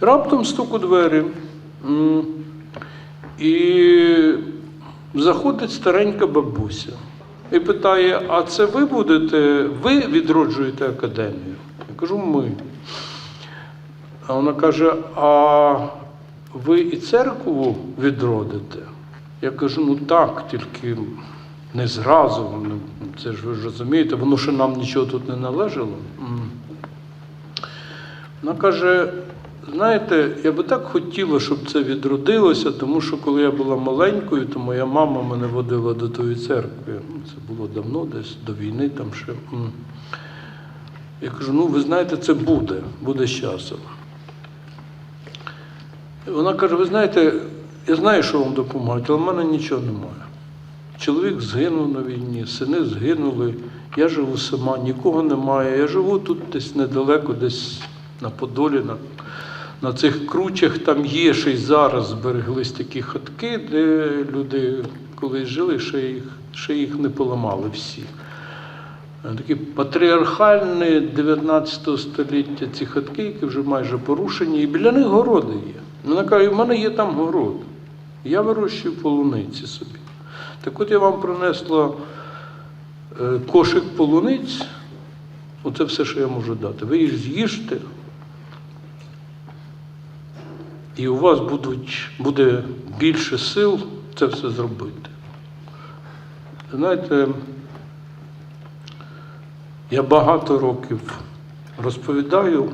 Раптом стук у двері. І заходить старенька бабуся і питає: а це ви будете, ви відроджуєте академію? Я кажу, ми. А вона каже: а ви і церкву відродите? Я кажу, ну так, тільки не зразу. Ну, Це ж ви ж розумієте, воно ще нам нічого тут не належало. Вона каже: знаєте, я би так хотіла, щоб це відродилося, тому що коли я була маленькою, то моя мама мене водила до тої церкви. Ну, Це було давно, десь до війни там ще. Я кажу, ну ви знаєте, це буде, буде з часом. Вона каже: ви знаєте, я знаю, що вам допомагають, але в мене нічого немає. Чоловік згинув на війні, сини згинули, я живу сама, нікого немає. Я живу тут десь недалеко, десь на Подолі, на, на цих кручах. Там є ще й зараз збереглись такі хатки, де люди колись жили, ще їх, ще їх не поламали всі. Такі патріархальні 19 століття ці хатки, які вже майже порушені, і біля них городи є. Вона каже, в мене є там город. Я вирощую полуниці собі. Так от я вам принесла е, кошик полуниць. Оце все, що я можу дати. Ви їх з'їжте, і у вас будуть, буде більше сил це все зробити. Знаєте, я багато років розповідаю.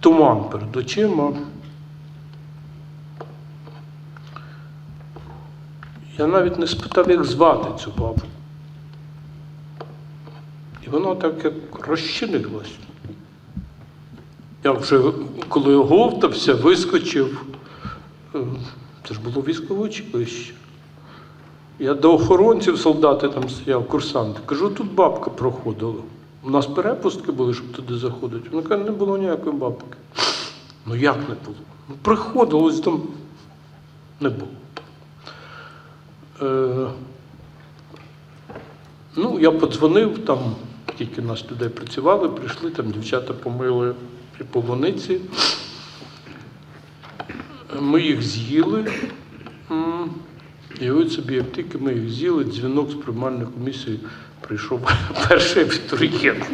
Туман перед очима. Я навіть не спитав, як звати цю бабу. І вона так як розчинилась. Я вже, коли оговтався, вискочив. Це ж було військове училище. Я до охоронців солдати там стояв, курсанти. Кажу, тут бабка проходила. У нас перепустки були, щоб туди заходити. Вона каже, не було ніякої бабки. Ну як не було? Ну, приходило, ось там не було. Е, ну, я подзвонив, там тільки нас людей працювали, прийшли, там дівчата помили і полуниці. Ми їх з'їли. І от собі, як тільки ми їх з'їли, дзвінок з приймальної комісії прийшов перший абітурієнт.